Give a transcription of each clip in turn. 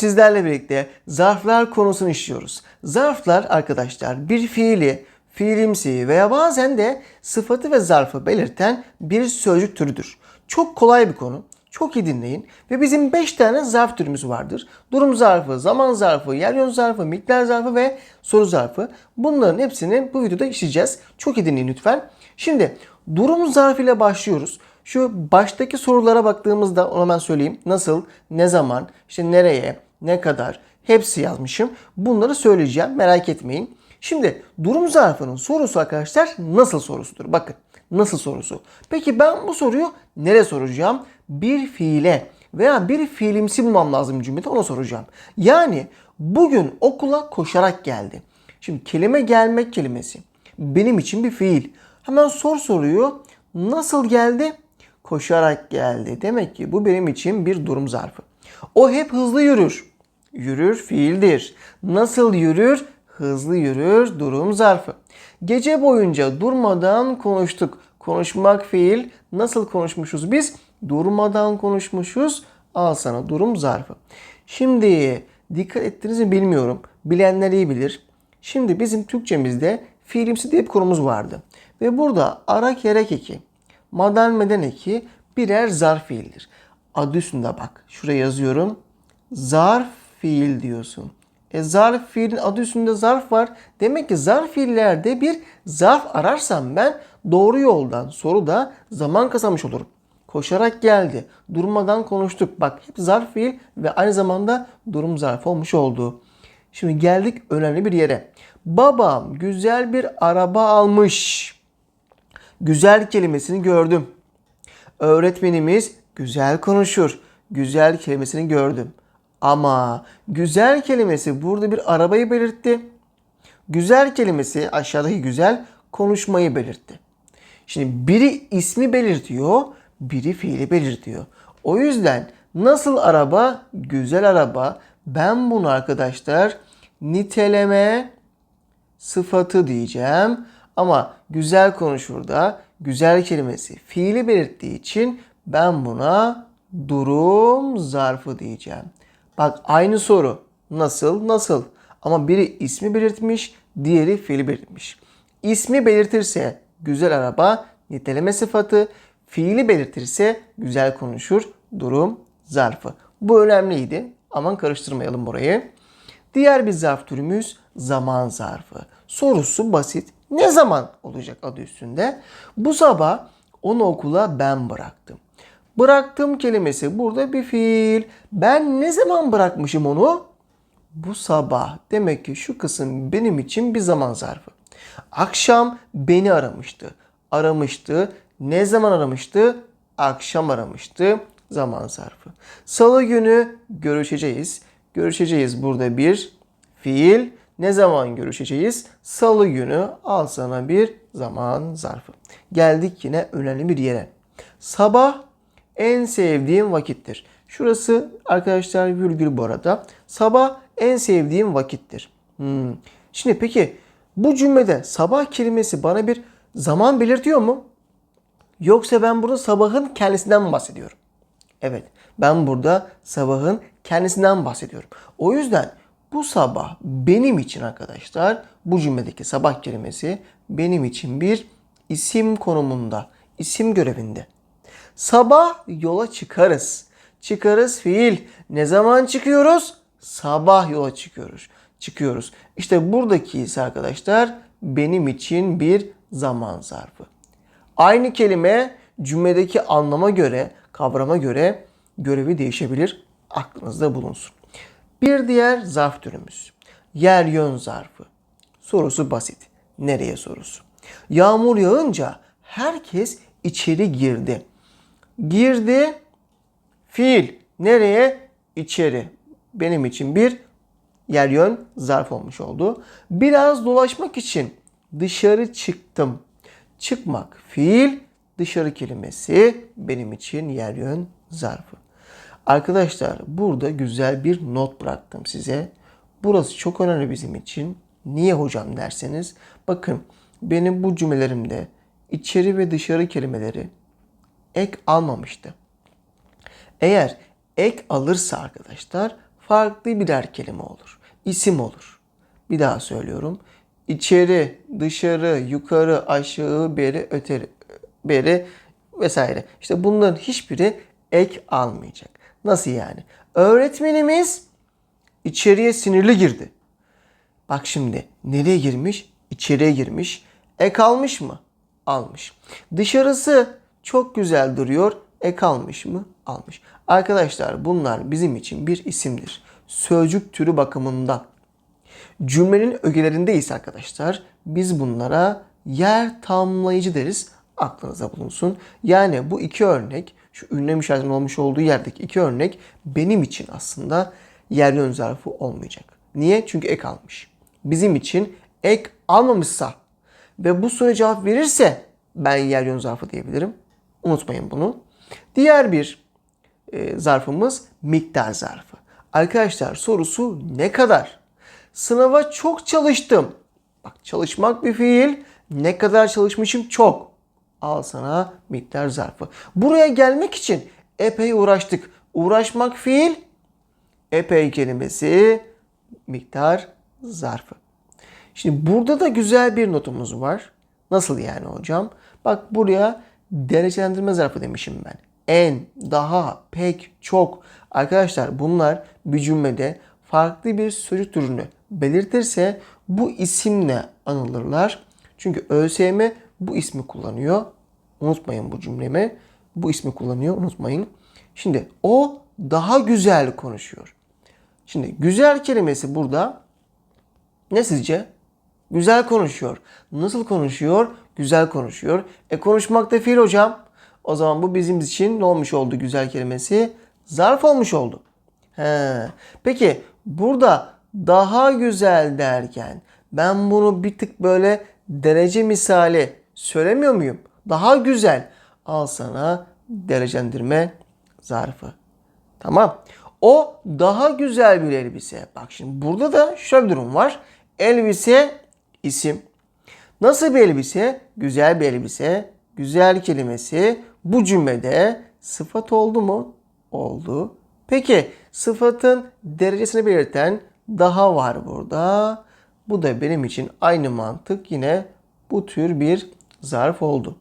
Sizlerle birlikte zarflar konusunu işliyoruz. Zarflar arkadaşlar bir fiili, fiilimsi veya bazen de sıfatı ve zarfı belirten bir sözcük türüdür. Çok kolay bir konu. Çok iyi dinleyin. Ve bizim 5 tane zarf türümüz vardır. Durum zarfı, zaman zarfı, yer yön zarfı, miktar zarfı ve soru zarfı. Bunların hepsini bu videoda işleyeceğiz. Çok iyi dinleyin lütfen. Şimdi durum zarfıyla başlıyoruz. Şu baştaki sorulara baktığımızda ona ben söyleyeyim. Nasıl, ne zaman, işte nereye, ne kadar hepsi yazmışım. Bunları söyleyeceğim merak etmeyin. Şimdi durum zarfının sorusu arkadaşlar nasıl sorusudur. Bakın nasıl sorusu. Peki ben bu soruyu nereye soracağım? Bir fiile veya bir fiilimsi bulmam lazım cümlede ona soracağım. Yani bugün okula koşarak geldi. Şimdi kelime gelmek kelimesi benim için bir fiil. Hemen sor soruyu. Nasıl geldi? Koşarak geldi. Demek ki bu benim için bir durum zarfı. O hep hızlı yürür. Yürür fiildir. Nasıl yürür? Hızlı yürür durum zarfı. Gece boyunca durmadan konuştuk. Konuşmak fiil. Nasıl konuşmuşuz biz? Durmadan konuşmuşuz. Al sana durum zarfı. Şimdi dikkat ettiniz mi bilmiyorum. Bilenler iyi bilir. Şimdi bizim Türkçemizde fiilimsi diye bir konumuz vardı. Ve burada ara kerek eki, madan meden eki birer zarf fiildir. Adı üstünde bak. Şuraya yazıyorum. Zarf fiil diyorsun. E zarf fiilin adı üstünde zarf var. Demek ki zarf fiillerde bir zarf ararsam ben doğru yoldan soruda zaman kazanmış olurum. Koşarak geldi. Durmadan konuştuk. Bak hep zarf fiil ve aynı zamanda durum zarf olmuş oldu. Şimdi geldik önemli bir yere. Babam güzel bir araba almış. Güzel kelimesini gördüm. Öğretmenimiz güzel konuşur. Güzel kelimesini gördüm. Ama güzel kelimesi burada bir arabayı belirtti. Güzel kelimesi aşağıdaki güzel konuşmayı belirtti. Şimdi biri ismi belirtiyor, biri fiili belirtiyor. O yüzden nasıl araba? Güzel araba. Ben bunu arkadaşlar niteleme sıfatı diyeceğim. Ama güzel konuşur da güzel kelimesi fiili belirttiği için ben buna durum zarfı diyeceğim. Bak aynı soru. Nasıl? Nasıl? Ama biri ismi belirtmiş, diğeri fiili belirtmiş. İsmi belirtirse güzel araba niteleme sıfatı, fiili belirtirse güzel konuşur, durum zarfı. Bu önemliydi. Aman karıştırmayalım burayı. Diğer bir zarf türümüz zaman zarfı. Sorusu basit. Ne zaman olacak adı üstünde? Bu sabah onu okula ben bıraktım. Bıraktım kelimesi burada bir fiil. Ben ne zaman bırakmışım onu? Bu sabah. Demek ki şu kısım benim için bir zaman zarfı. Akşam beni aramıştı. Aramıştı. Ne zaman aramıştı? Akşam aramıştı. Zaman zarfı. Salı günü görüşeceğiz. Görüşeceğiz burada bir fiil. Ne zaman görüşeceğiz? Salı günü al sana bir zaman zarfı. Geldik yine önemli bir yere. Sabah en sevdiğim vakittir. Şurası arkadaşlar virgül bu arada. Sabah en sevdiğim vakittir. Hmm. Şimdi peki bu cümlede sabah kelimesi bana bir zaman belirtiyor mu? Yoksa ben burada sabahın kendisinden mi bahsediyorum? Evet ben burada sabahın kendisinden bahsediyorum. O yüzden bu sabah benim için arkadaşlar bu cümledeki sabah kelimesi benim için bir isim konumunda, isim görevinde. Sabah yola çıkarız. Çıkarız fiil. Ne zaman çıkıyoruz? Sabah yola çıkıyoruz. Çıkıyoruz. İşte buradaki ise arkadaşlar benim için bir zaman zarfı. Aynı kelime cümledeki anlama göre, kavrama göre görevi değişebilir. Aklınızda bulunsun. Bir diğer zarf türümüz. Yer yön zarfı. Sorusu basit. Nereye sorusu? Yağmur yağınca herkes içeri girdi. Girdi fiil. Nereye? İçeri. Benim için bir yer yön zarf olmuş oldu. Biraz dolaşmak için dışarı çıktım. Çıkmak fiil, dışarı kelimesi benim için yer yön zarfı. Arkadaşlar burada güzel bir not bıraktım size. Burası çok önemli bizim için. Niye hocam derseniz bakın benim bu cümlelerimde içeri ve dışarı kelimeleri ek almamıştı. Eğer ek alırsa arkadaşlar farklı birer kelime olur. İsim olur. Bir daha söylüyorum. İçeri, dışarı, yukarı, aşağı, beri, öteri, beri vesaire. İşte bunların hiçbiri ek almayacak. Nasıl yani? Öğretmenimiz içeriye sinirli girdi. Bak şimdi nereye girmiş? İçeriye girmiş. Ek almış mı? Almış. Dışarısı çok güzel duruyor. Ek almış mı? Almış. Arkadaşlar bunlar bizim için bir isimdir. Sözcük türü bakımından. Cümlenin ögelerindeyiz arkadaşlar. Biz bunlara yer tamlayıcı deriz. Aklınıza bulunsun. Yani bu iki örnek, şu ünlem işaretinin olmuş olduğu yerdeki iki örnek benim için aslında yer yön zarfı olmayacak. Niye? Çünkü ek almış. Bizim için ek almamışsa ve bu soruya cevap verirse ben yer yön zarfı diyebilirim. Unutmayın bunu. Diğer bir e, zarfımız miktar zarfı. Arkadaşlar sorusu ne kadar? Sınava çok çalıştım. Bak çalışmak bir fiil. Ne kadar çalışmışım? Çok. Al sana miktar zarfı. Buraya gelmek için epey uğraştık. Uğraşmak fiil. Epey kelimesi miktar zarfı. Şimdi burada da güzel bir notumuz var. Nasıl yani hocam? Bak buraya derecelendirme zarfı demişim ben. En, daha, pek, çok. Arkadaşlar bunlar bir cümlede farklı bir sözcük türünü belirtirse bu isimle anılırlar. Çünkü ÖSYM bu ismi kullanıyor. Unutmayın bu cümlemi. Bu ismi kullanıyor unutmayın. Şimdi o daha güzel konuşuyor. Şimdi güzel kelimesi burada ne sizce? Güzel konuşuyor. Nasıl konuşuyor? Güzel konuşuyor. E konuşmak da fiil hocam. O zaman bu bizim için ne olmuş oldu güzel kelimesi? Zarf olmuş oldu. He. Peki burada daha güzel derken ben bunu bir tık böyle derece misali söylemiyor muyum? Daha güzel. Al sana derecelendirme zarfı. Tamam. O daha güzel bir elbise. Bak şimdi burada da şöyle bir durum var. Elbise isim. Nasıl bir elbise? Güzel bir elbise. Güzel kelimesi bu cümlede sıfat oldu mu? Oldu. Peki sıfatın derecesini belirten daha var burada. Bu da benim için aynı mantık yine bu tür bir zarf oldu.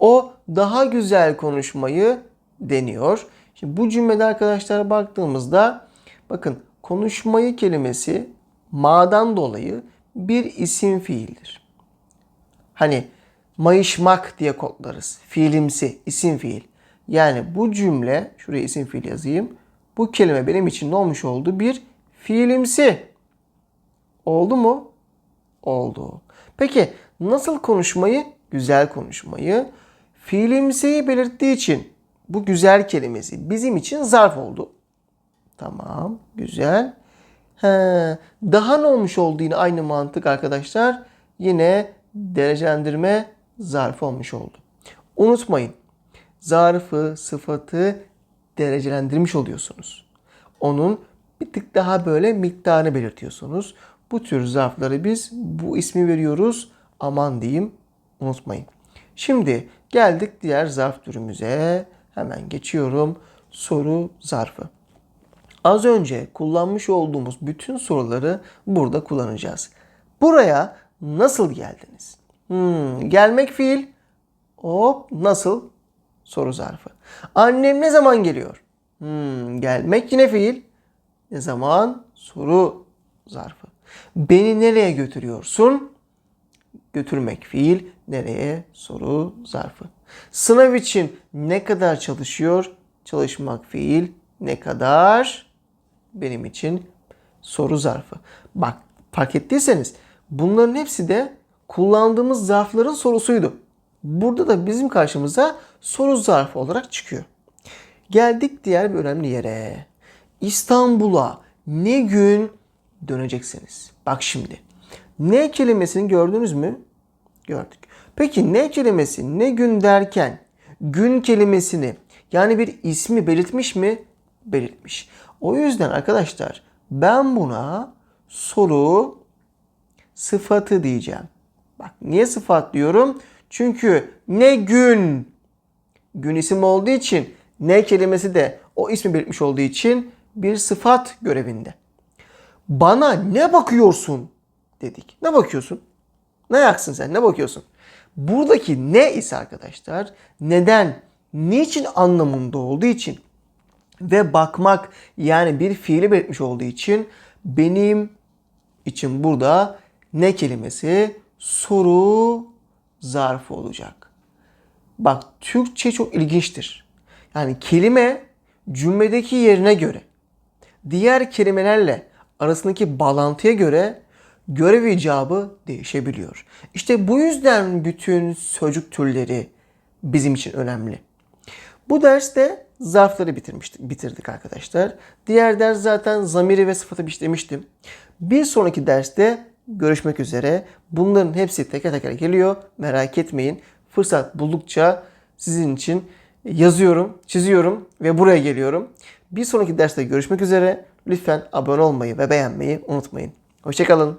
O daha güzel konuşmayı deniyor. Şimdi bu cümlede arkadaşlar baktığımızda bakın konuşmayı kelimesi ma'dan dolayı bir isim fiildir. Hani mayışmak diye kodlarız. Fiilimsi, isim fiil. Yani bu cümle, şuraya isim fiil yazayım. Bu kelime benim için ne olmuş oldu? Bir fiilimsi. Oldu mu? Oldu. Peki nasıl konuşmayı? Güzel konuşmayı. Fiilimsiyi belirttiği için bu güzel kelimesi bizim için zarf oldu. Tamam, güzel. He, daha ne olmuş oldu yine aynı mantık arkadaşlar? Yine derecelendirme zarfı olmuş oldu. Unutmayın. Zarfı, sıfatı derecelendirmiş oluyorsunuz. Onun bir tık daha böyle miktarını belirtiyorsunuz. Bu tür zarfları biz bu ismi veriyoruz. Aman diyeyim unutmayın. Şimdi geldik diğer zarf türümüze. Hemen geçiyorum. Soru zarfı. Az önce kullanmış olduğumuz bütün soruları burada kullanacağız. Buraya nasıl geldiniz? Hmm, gelmek fiil. Hop nasıl? Soru zarfı. Annem ne zaman geliyor? Hmm, gelmek yine fiil. Ne zaman? Soru zarfı. Beni nereye götürüyorsun? Götürmek fiil. Nereye? Soru zarfı. Sınav için ne kadar çalışıyor? Çalışmak fiil. Ne kadar? Benim için soru zarfı. Bak fark ettiyseniz bunların hepsi de kullandığımız zarfların sorusuydu. Burada da bizim karşımıza soru zarfı olarak çıkıyor. Geldik diğer bir önemli yere. İstanbul'a ne gün döneceksiniz? Bak şimdi. Ne kelimesini gördünüz mü? Gördük. Peki ne kelimesi ne gün derken gün kelimesini yani bir ismi belirtmiş mi? Belirtmiş. O yüzden arkadaşlar ben buna soru sıfatı diyeceğim. Bak niye sıfat diyorum? Çünkü ne gün gün isim olduğu için ne kelimesi de o ismi belirtmiş olduğu için bir sıfat görevinde. Bana ne bakıyorsun dedik. Ne bakıyorsun? Ne yaksın sen? Ne bakıyorsun? Buradaki ne ise arkadaşlar neden, niçin anlamında olduğu için ve bakmak yani bir fiili belirtmiş olduğu için benim için burada ne kelimesi soru zarfı olacak. Bak Türkçe çok ilginçtir. Yani kelime cümledeki yerine göre diğer kelimelerle arasındaki bağlantıya göre görev icabı değişebiliyor. İşte bu yüzden bütün sözcük türleri bizim için önemli. Bu derste zarfları bitirmiştik, bitirdik arkadaşlar. Diğer ders zaten zamiri ve sıfatı işlemiştim. Bir sonraki derste görüşmek üzere. Bunların hepsi teker teker geliyor. Merak etmeyin. Fırsat buldukça sizin için yazıyorum, çiziyorum ve buraya geliyorum. Bir sonraki derste görüşmek üzere. Lütfen abone olmayı ve beğenmeyi unutmayın. Hoşçakalın.